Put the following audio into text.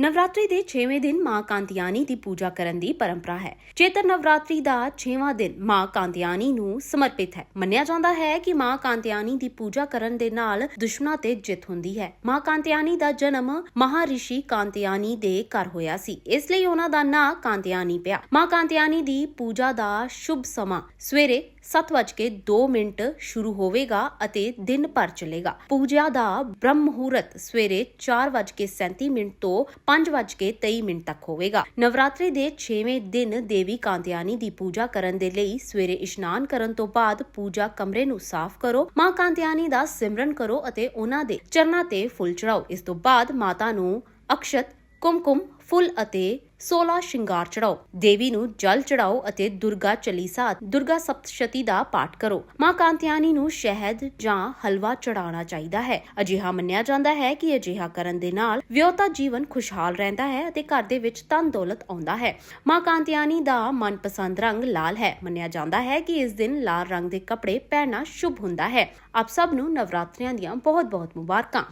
ਨਵਰਾਤਰੀ ਦੇ 6ਵੇਂ ਦਿਨ ਮਾਂ ਕਾਂਤਿਆਨੀ ਦੀ ਪੂਜਾ ਕਰਨ ਦੀ ਪਰੰਪਰਾ ਹੈ। ਚੇਤਰ ਨਵਰਾਤਰੀ ਦਾ 6ਵਾਂ ਦਿਨ ਮਾਂ ਕਾਂਤਿਆਨੀ ਨੂੰ ਸਮਰਪਿਤ ਹੈ। ਮੰਨਿਆ ਜਾਂਦਾ ਹੈ ਕਿ ਮਾਂ ਕਾਂਤਿਆਨੀ ਦੀ ਪੂਜਾ ਕਰਨ ਦੇ ਨਾਲ ਦੁਸ਼ਮਣਾਂ ਤੇ ਜਿੱਤ ਹੁੰਦੀ ਹੈ। ਮਾਂ ਕਾਂਤਿਆਨੀ ਦਾ ਜਨਮ ਮਹਾਰਿਸ਼ੀ ਕਾਂਤਿਆਨੀ ਦੇ ਘਰ ਹੋਇਆ ਸੀ। ਇਸ ਲਈ ਉਹਨਾਂ ਦਾ ਨਾਂ ਕਾਂਤਿਆਨੀ ਪਿਆ। ਮਾਂ ਕਾਂਤਿਆਨੀ ਦੀ ਪੂਜਾ ਦਾ ਸ਼ੁਭ ਸਮਾਂ ਸਵੇਰੇ 7:02 ਮਿੰਟ ਸ਼ੁਰੂ ਹੋਵੇਗਾ ਅਤੇ ਦਿਨ ਭਰ ਚੱਲੇਗਾ। ਪੂਜਾ ਦਾ ਬ੍ਰਹਮ ਮੁਹੂਰਤ ਸਵੇਰੇ 4:37 ਮਿੰਟ ਤੋਂ 5:23 ਮਿੰਟ ਤੱਕ ਹੋਵੇਗਾ। ਨਵਰਾਤਰੀ ਦੇ 6ਵੇਂ ਦਿਨ ਦੇਵੀ ਕਾਂਤਿਆਨੀ ਦੀ ਪੂਜਾ ਕਰਨ ਦੇ ਲਈ ਸਵੇਰੇ ਇਸ਼ਨਾਨ ਕਰਨ ਤੋਂ ਬਾਅਦ ਪੂਜਾ ਕਮਰੇ ਨੂੰ ਸਾਫ਼ ਕਰੋ, ਮਾਂ ਕਾਂਤਿਆਨੀ ਦਾ ਸਿਮਰਨ ਕਰੋ ਅਤੇ ਉਹਨਾਂ ਦੇ ਚਰਨਾਂ ਤੇ ਫੁੱਲ ਚੜਾਓ ਇਸ ਤੋਂ ਬਾਅਦ ਮਾਤਾ ਨੂੰ ਅਕਸ਼ਤ ਕੁਮਕੁਮ, ਫੁੱਲ ਅਤੇ 16 ਸ਼ਿੰਗਾਰ ਚੜਾਓ। ਦੇਵੀ ਨੂੰ ਜਲ ਚੜਾਓ ਅਤੇ ਦੁਰਗਾ ਚਲੀਸਾ, ਦੁਰਗਾ ਸਪਤਸ਼ਤੀ ਦਾ ਪਾਠ ਕਰੋ। ਮਾਂ ਕਾਂਤਿਆਨੀ ਨੂੰ ਸ਼ਹਿਦ ਜਾਂ ਹਲਵਾ ਚੜਾਉਣਾ ਚਾਹੀਦਾ ਹੈ। ਅਜਿਹਾ ਮੰਨਿਆ ਜਾਂਦਾ ਹੈ ਕਿ ਅਜਿਹਾ ਕਰਨ ਦੇ ਨਾਲ ਵਿਆਹਤਾ ਜੀਵਨ ਖੁਸ਼ਹਾਲ ਰਹਿੰਦਾ ਹੈ ਅਤੇ ਘਰ ਦੇ ਵਿੱਚ ਧਨ ਦੌਲਤ ਆਉਂਦਾ ਹੈ। ਮਾਂ ਕਾਂਤਿਆਨੀ ਦਾ ਮਨਪਸੰਦ ਰੰਗ ਲਾਲ ਹੈ। ਮੰਨਿਆ ਜਾਂਦਾ ਹੈ ਕਿ ਇਸ ਦਿਨ ਲਾਲ ਰੰਗ ਦੇ ਕੱਪੜੇ ਪਹਿਨਣਾ ਸ਼ੁਭ ਹੁੰਦਾ ਹੈ। ਆਪ ਸਭ ਨੂੰ ਨਵਰਾਤਰੀਆਂ ਦੀਆਂ ਬਹੁਤ-ਬਹੁਤ ਮੁਬਾਰਕਾਂ।